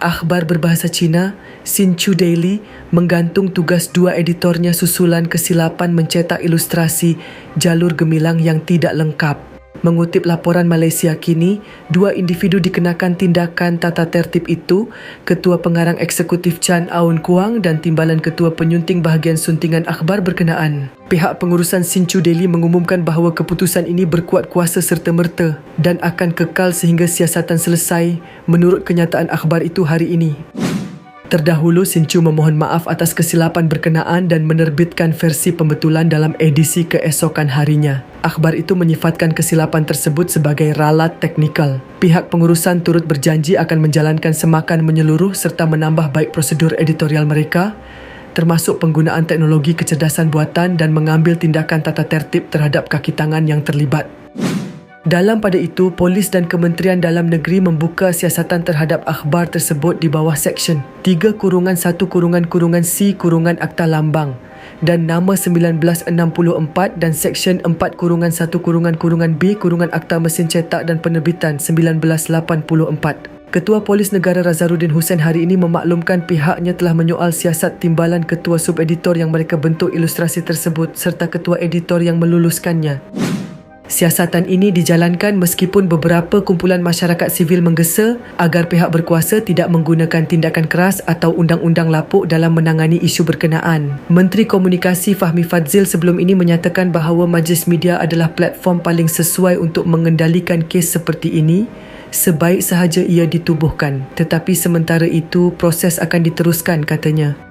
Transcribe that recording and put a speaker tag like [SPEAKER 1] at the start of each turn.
[SPEAKER 1] Akhbar berbahasa Cina, Sinchu Daily menggantung tugas dua editornya susulan kesilapan mencetak ilustrasi jalur gemilang yang tidak lengkap. Mengutip laporan Malaysia kini, dua individu dikenakan tindakan tata tertib itu, Ketua Pengarang Eksekutif Chan Aun Kuang dan Timbalan Ketua Penyunting Bahagian Suntingan Akhbar berkenaan. Pihak pengurusan Sinchu Daily mengumumkan bahawa keputusan ini berkuat kuasa serta-merta dan akan kekal sehingga siasatan selesai menurut kenyataan akhbar itu hari ini. Terdahulu, Sinchu memohon maaf atas kesilapan berkenaan dan menerbitkan versi pembetulan dalam edisi keesokan harinya. Akhbar itu menyifatkan kesilapan tersebut sebagai ralat teknikal. Pihak pengurusan turut berjanji akan menjalankan semakan menyeluruh serta menambah baik prosedur editorial mereka termasuk penggunaan teknologi kecerdasan buatan dan mengambil tindakan tata tertib terhadap kaki tangan yang terlibat. Dalam pada itu, polis dan Kementerian Dalam Negeri membuka siasatan terhadap akhbar tersebut di bawah Seksyen 3 kurungan 1 kurungan kurungan C kurungan Akta Lambang dan nama 1964 dan Seksyen 4 kurungan 1 kurungan kurungan B kurungan Akta Mesin Cetak dan Penerbitan 1984. Ketua Polis Negara Razaruddin Hussein hari ini memaklumkan pihaknya telah menyoal siasat timbalan ketua subeditor yang mereka bentuk ilustrasi tersebut serta ketua editor yang meluluskannya. Siasatan ini dijalankan meskipun beberapa kumpulan masyarakat sivil menggesa agar pihak berkuasa tidak menggunakan tindakan keras atau undang-undang lapuk dalam menangani isu berkenaan. Menteri Komunikasi Fahmi Fadzil sebelum ini menyatakan bahawa majlis media adalah platform paling sesuai untuk mengendalikan kes seperti ini sebaik sahaja ia ditubuhkan. Tetapi sementara itu proses akan diteruskan katanya.